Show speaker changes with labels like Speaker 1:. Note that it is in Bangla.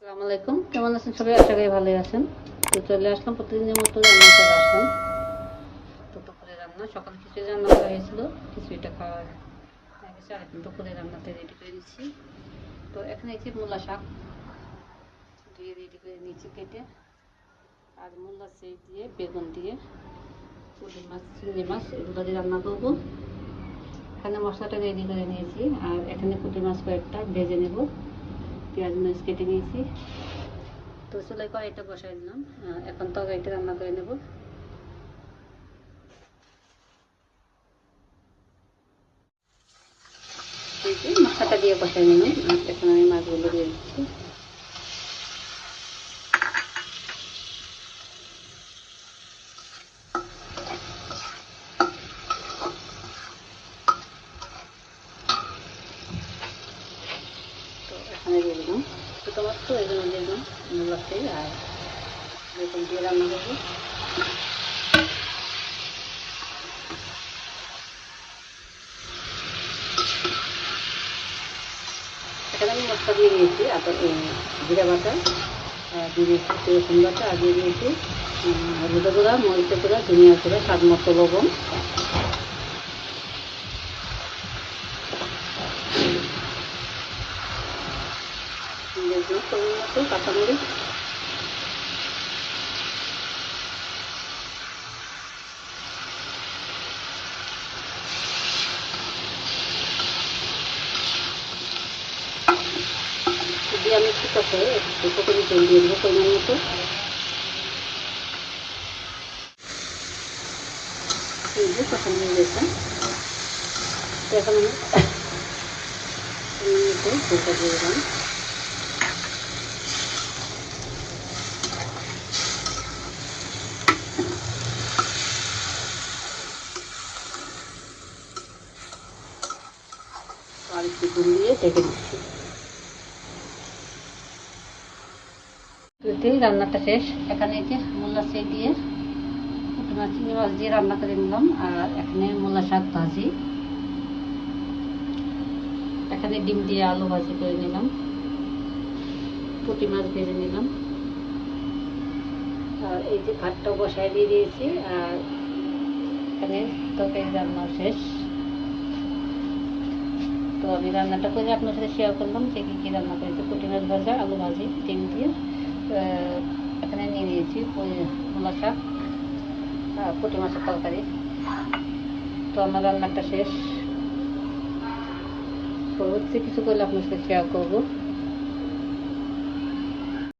Speaker 1: আসসালামু আলাইকুম। কেমন আছেন সবাই? আশা করি ভালোই আছেন। তো চলে আসলাম, প্রতিদিনের মতো রান্না চলে আসলাম। তো দুপুরে রান্না, সকালে খিচুড়ি রান্না করা হয়েছিল। খিচুড়িটা খাওয়া হয়ে গেছে আর দুপুরে রান্নাতে রেডি করে দিচ্ছি তো এখানে একটি মূলা শাক দিয়ে রেডি করে নিচ্ছি কেটে। আর মূলা সেই দিয়ে, বেগুন দিয়ে, পুঁটি মাছ, চিংড়ি মাছ, এগুলো দিয়ে রান্না করব। এখানে মশলাটা রেডি করে নিয়েছি। আর এখানে পুঁটি মাছ কয়েকটা ভেজে নেব। পেঁয়াজ মরিচ কেটে নিয়েছি। তো চুলাই কড়াইটা বসাই দিলাম। এখন তরকারিটা রান্না করে নেব। মশলাটা দিয়ে বসাই নিলাম। এখন আমি মাছগুলো দিয়ে দিচ্ছি। তো এখানে দিয়ে দিলাম। ছোটো মাছ তো এই দিয়ে দিলাম মূলাতে আর বেগুন দিয়ে রান্না করব। এখানে আমি মশলা দিয়ে দিয়েছি, আদা জিরা বাটা দিয়ে দিয়েছি বাটা, আর দিয়ে দিয়েছি হলুদ গুঁড়া মরিচ গুঁড়া, ধনিয়া গুঁড়া, স্বাদ মতো লবণ। দিয়ে দিলাম পরিমাণ মতো কাঁচামরিচ দিয়ে আমি একটু কষে একটু করে তেল দিয়ে দেবো পরিমাণ মতো এই যে কষানো হয়ে গেছে এখন আমি মতো দিয়ে দিলাম আর দিয়ে ঢেকে দিচ্ছি। রান্নাটা শেষ। এখানে যে মূলা সেই দিয়ে পুঁটি মাছ, চিংড়ি মাছ দিয়ে রান্না করে নিলাম। আর এখানে মূলা শাক ভাজি। এখানে ডিম দিয়ে আলু ভাজি করে নিলাম। পুঁটি মাছ ভেজে নিলাম। আর এই যে ভাতটা বসায় দিয়ে দিয়েছি। আর এখানে তরকারি রান্না শেষ। আমি রান্নাটা করে আপনার সাথে শেয়ার করলাম যে কী কী রান্না করেছি। পুঁটি মাছ ভাজা, আলু ভাজি, ডিম দিয়ে এখানে নিয়ে নিয়েছি মূলা শাক পুঁটি মাছের তরকারি। তো আমার রান্নাটা শেষ। পরবর্তী কিছু করলে আপনার সাথে শেয়ার করব।